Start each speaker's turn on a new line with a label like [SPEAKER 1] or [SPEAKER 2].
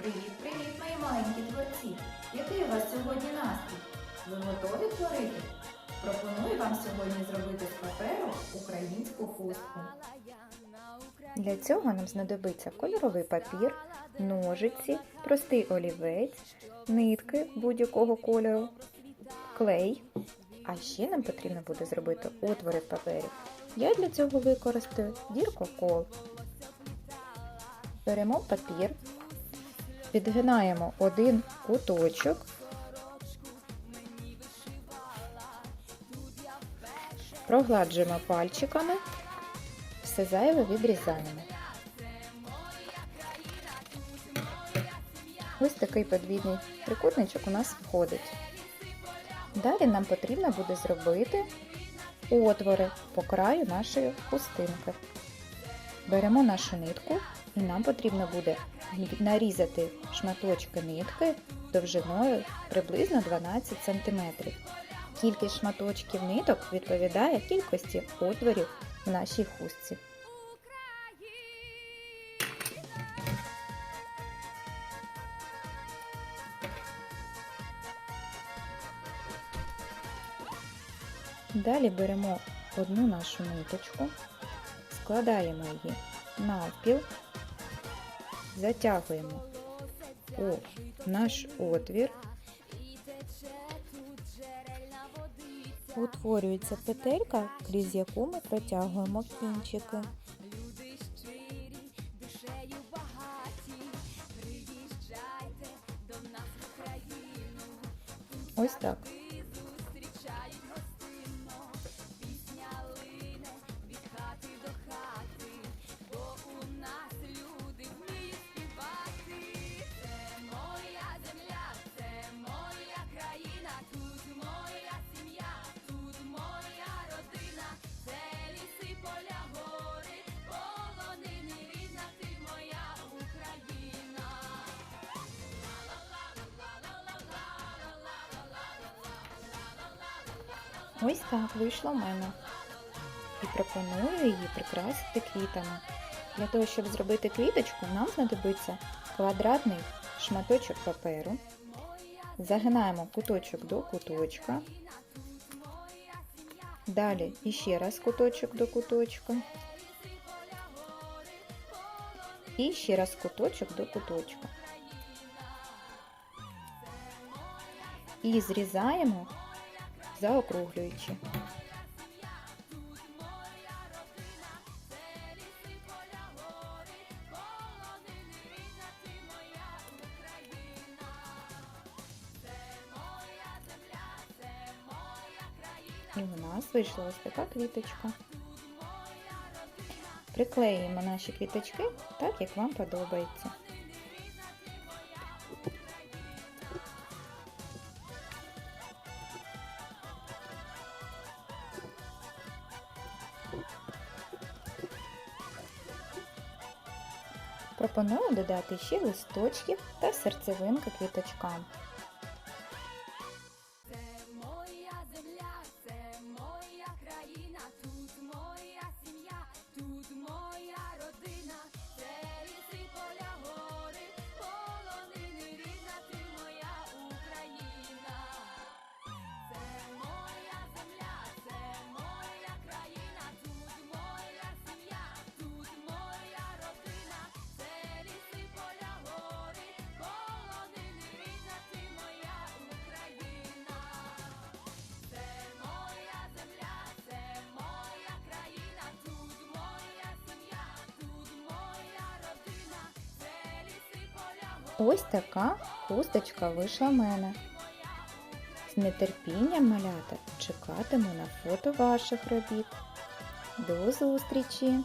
[SPEAKER 1] Привіт-привіт, мої маленькі творці! Який у вас сьогодні настрій? Ви готові творити? Пропоную вам сьогодні зробити з паперу українську хустку.
[SPEAKER 2] Для цього нам знадобиться кольоровий папір, ножиці, простий олівець, нитки будь-якого кольору, клей. А ще нам потрібно буде зробити отвори в папері. Я для цього використаю діркокол. Беремо папір, підгинаємо один куточок. Прогладжуємо пальчиками все зайве відрізаємо. Ось такий подвійний трикутничок у нас входить. Далі нам потрібно буде зробити отвори по краю нашої хустинки. Беремо нашу нитку і нам потрібно буде нарізати шматочки нитки довжиною приблизно 12 см. Кількість шматочків ниток відповідає кількості отворів в нашій хустці. Далі беремо одну нашу ниточку, складаємо її навпіл, затягуємо у наш отвір, утворюється петелька, крізь яку ми протягуємо кінчики. Ось так. Ось так вийшло в мене. І пропоную її прикрасити квітами. Для того, щоб зробити квіточку, нам знадобиться квадратний шматочок паперу. Загинаємо куточок до куточка. Далі іще раз куточок до куточка. І ще раз куточок до куточка. І зрізаємо заокруглюючи. І у нас вийшла ось така квіточка. Приклеїмо наші квіточки так, як вам подобається. Пропоную додати ще листочків та серцевинки квіточкам. Ось така хусточка вийшла в мене. З нетерпінням малята чекатиму на фото ваших робіт. До зустрічі!